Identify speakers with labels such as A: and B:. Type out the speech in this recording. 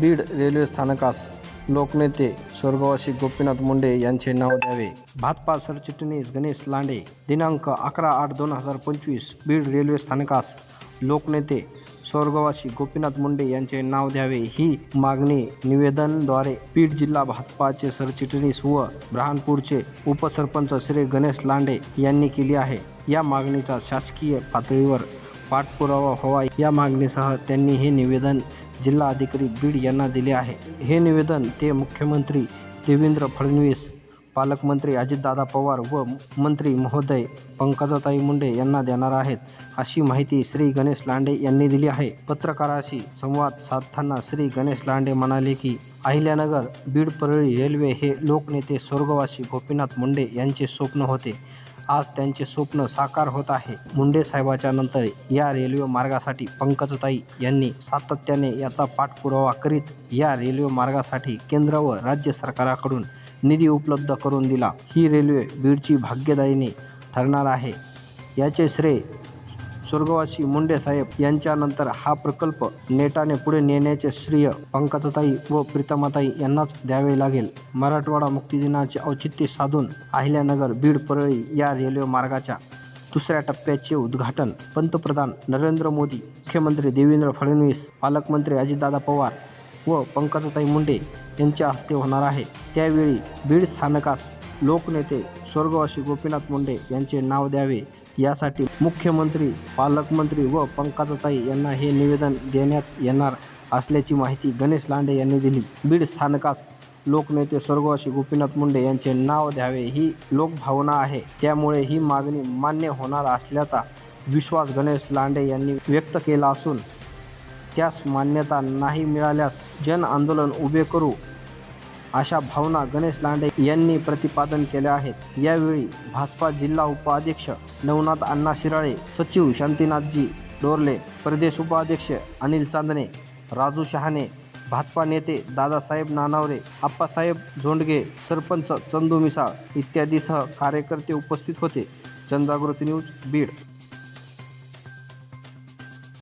A: Beed railway स्थानकास लोकनेते स्वर्गवासी गोपीनाथ मुंडे यांचे नाव द्यावे. भाजपा सरचिटणीस गणेश लांडे दिनांक अकरा आठ दोन हजार पंचवीस बीड रेल्वे स्थानकास लोकनेते स्वर्गवासी गोपीनाथ मुंडे यांचे नाव द्यावे. ही मागणी निवेदनद्वारे बीड जिल्हा भाजपाचे सरचिटणीस व ब्रहानपूरचे उपसरपंच श्री गणेश लांडे यांनी केली आहे. या मागणीचा शासकीय पातळीवर पाठपुरावा व्हावा या मागणीसह त्यांनी हे निवेदन जिल्हाधिकारी बीड यांना दिले आहे. हे निवेदन ते मुख्यमंत्री देवेंद्र फडणवीस पालकमंत्री अजितदादा पवार व मंत्री महोदय पंकजाताई मुंडे यांना देणार आहेत अशी माहिती श्री गणेश लांडे यांनी दिली आहे. पत्रकाराशी संवाद साधताना श्री गणेश लांडे म्हणाले की अहिल्यानगर बीड परळी रेल्वे हे लोकनेते स्वर्गवासी गोपीनाथ मुंडे यांचे स्वप्न होते. आज त्यांचे स्वप्न साकार होत आहे. मुंडे साहेबाच्या नंतर या रेल्वे मार्गासाठी पंकजताई यांनी सातत्याने याचा पाठपुरावा करीत या रेल्वे मार्गासाठी केंद्र व राज्य सरकाराकडून निधी उपलब्ध करून दिला. ही रेल्वे बीडची भाग्यदायिनी ठरणार आहे. याचे श्रेय स्वर्गवासी मुंडे साहेब यांच्यानंतर हा प्रकल्प नेटाने पुढे नेण्याचे श्रेय पंकजताई व प्रीतमाताई यांनाच द्यावे लागेल. मराठवाडा मुक्तिदिनाचे औचित्य साधून अहिल्यानगर बीड परळी या रेल्वे मार्गाच्या दुसऱ्या टप्प्याचे उद्घाटन पंतप्रधान नरेंद्र मोदी मुख्यमंत्री देवेंद्र फडणवीस पालकमंत्री अजितदादा पवार व पंकजाताई मुंडे यांच्या हस्ते होणार आहे. त्यावेळी बीड स्थानकास लोकनेते स्वर्गवासी गोपीनाथ मुंडे यांचे नाव द्यावे. यासाठी मुख्यमंत्री पालकमंत्री व पंकजाताई यांना हे निवेदन देण्यात येणार असल्याची माहिती गणेश लांडे यांनी दिली. बीड स्थानकास लोकनेते स्वर्गवासी गोपीनाथ मुंडे यांचे नाव द्यावे ही लोकभावना आहे. त्यामुळे ही मागणी मान्य होणार असल्याचा विश्वास गणेश लांडे यांनी व्यक्त केला असून त्यास मान्यता नाही मिळाल्यास जन आंदोलन उभे करू अशा भावना गणेश लांडे यांनी प्रतिपादन केल्या आहेत. यावेळी भाजपा जिल्हा उपाध्यक्ष नवनाथ अण्णा शिराळे सचिव शांतीनाथजी डोरले प्रदेश उपाध्यक्ष अनिल चांदणे राजू शहाणे भाजपा नेते दादासाहेब नानावरे आप्पासाहेब झोंडगे सरपंच चंदू मिसाळ इत्यादीसह कार्यकर्ते उपस्थित होते. जनजागृती न्यूज बीड.